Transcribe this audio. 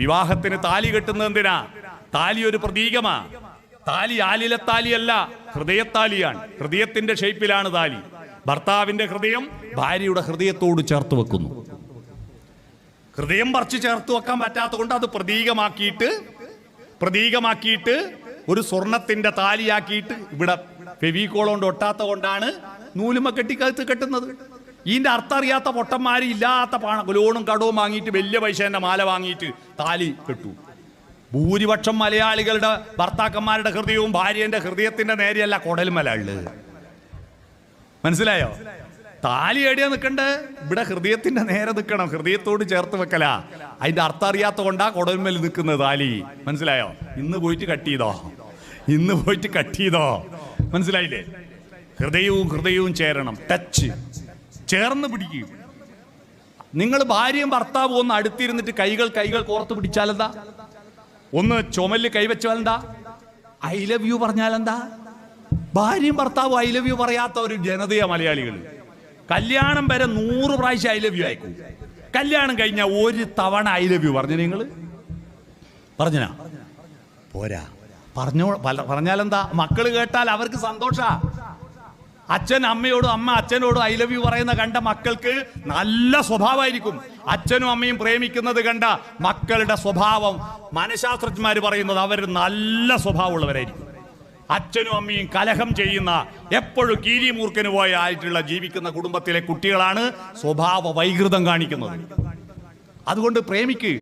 വിവാഹത്തിന് താലി കെട്ടുന്നത് എന്തിനാ? താലി ഒരു പ്രതീകമാ. താലി ആലിലെ താലിയല്ല ഹൃദയത്താലിയാണ്. ഹൃദയത്തിന്റെ ഷേപ്പിലാണ് താലി. ഭർത്താവിന്റെ ഹൃദയം ഭാര്യയുടെ ഹൃദയത്തോട് ചേർത്ത് വെക്കുന്നു. ഹൃദയം പറിച്ച് ചേർത്ത് വെക്കാൻ പറ്റാത്ത കൊണ്ട് അത് പ്രതീകമാക്കിയിട്ട് പ്രതീകമാക്കിയിട്ട് ഒരു സ്വർണത്തിന്റെ താലിയാക്കിയിട്ട് ഇവിടെ ഫെവിക്കോളോണ്ട് ഒട്ടാത്ത കൊണ്ടാണ് നൂലുമ കെട്ടിക്കകത്ത് കെട്ടുന്നത്. ഇതിന്റെ അർത്ഥം അറിയാത്ത പൊട്ടന്മാർ ഇല്ലാത്ത പണം ലോണും കടവും വാങ്ങിയിട്ട് വലിയ പൈസേന്റെ മാല വാങ്ങിയിട്ട് താലി കെട്ടു. ഭൂരിപക്ഷം മലയാളികളുടെ ഭർത്താക്കന്മാരുടെ ഹൃദയവും ഭാര്യന്റെ ഹൃദയത്തിന്റെ നേരെയല്ല കുടൽമല ഉള്ളത്. മനസ്സിലായോ? താലി എടിയാ നിൽക്കണ്ടേ ഇവിടെ ഹൃദയത്തിന്റെ നേരെ നിൽക്കണം ഹൃദയത്തോട് ചേർത്ത് വെക്കല. അതിന്റെ അർത്ഥം അറിയാത്ത കൊണ്ടാ കൊടൽമേൽ നിൽക്കുന്നത് താലി. മനസ്സിലായോ? ഇന്ന് പോയിട്ട് കട്ട് ചെയ്തോ? ഇന്ന് പോയിട്ട് കട്ട് ചെയ്തോ? മനസ്സിലായില്ലേ? ഹൃദയവും ഹൃദയവും ചേരണം. ടച്ച് ചേർന്ന് പിടിക്കും നിങ്ങൾ ഭാര്യയും ഭർത്താവും ഒന്ന് അടുത്തിരുന്നിട്ട് കൈകൾ കൈകൾ കോർത്ത് പിടിച്ചാലെന്താ? ഒന്ന് ചുമൽ കൈവച്ചാലെന്താ ഐ ലവ് യു പറഞ്ഞാലെന്താ? ഭാര്യയും ഭർത്താവും ഐ ലവ് യു പറയാത്ത ഒരു ജനതയ മലയാളികൾ. കല്യാണം വരെ നൂറ് പ്രാവശ്യം ഐ ലവ് യു ആയിക്കും. കല്യാണം കഴിഞ്ഞ ഒരു തവണ ഐ ലവ് യു പറഞ്ഞു നിങ്ങൾ? പറഞ്ഞനാ? പോരാ. പറഞ്ഞോ പറഞ്ഞാലെന്താ? മക്കൾ കേട്ടാൽ അവർക്ക് സന്തോഷാ. അച്ഛൻ അമ്മയോടും അമ്മ അച്ഛനോടും ഐ ലവ് യു പറയുന്ന കണ്ട മക്കൾക്ക് നല്ല സ്വഭാവമായിരിക്കും. അച്ഛനും അമ്മയും പ്രേമിക്കുന്നത് കണ്ട മക്കളുടെ സ്വഭാവം. മനഃശാസ്ത്രജ്ഞന്മാർ പറയുന്നത് അവർ നല്ല സ്വഭാവമുള്ളവരായിരിക്കും. അച്ഛനും അമ്മയും കലഹം ചെയ്യുന്ന എപ്പോഴും കീരിമൂർക്കന് പോയ ആയിട്ടുള്ള ജീവിക്കുന്ന കുടുംബത്തിലെ കുട്ടികളാണ് സ്വഭാവ വൈകൃതം കാണിക്കുന്നത്. അതുകൊണ്ട് പ്രേമിക്ക്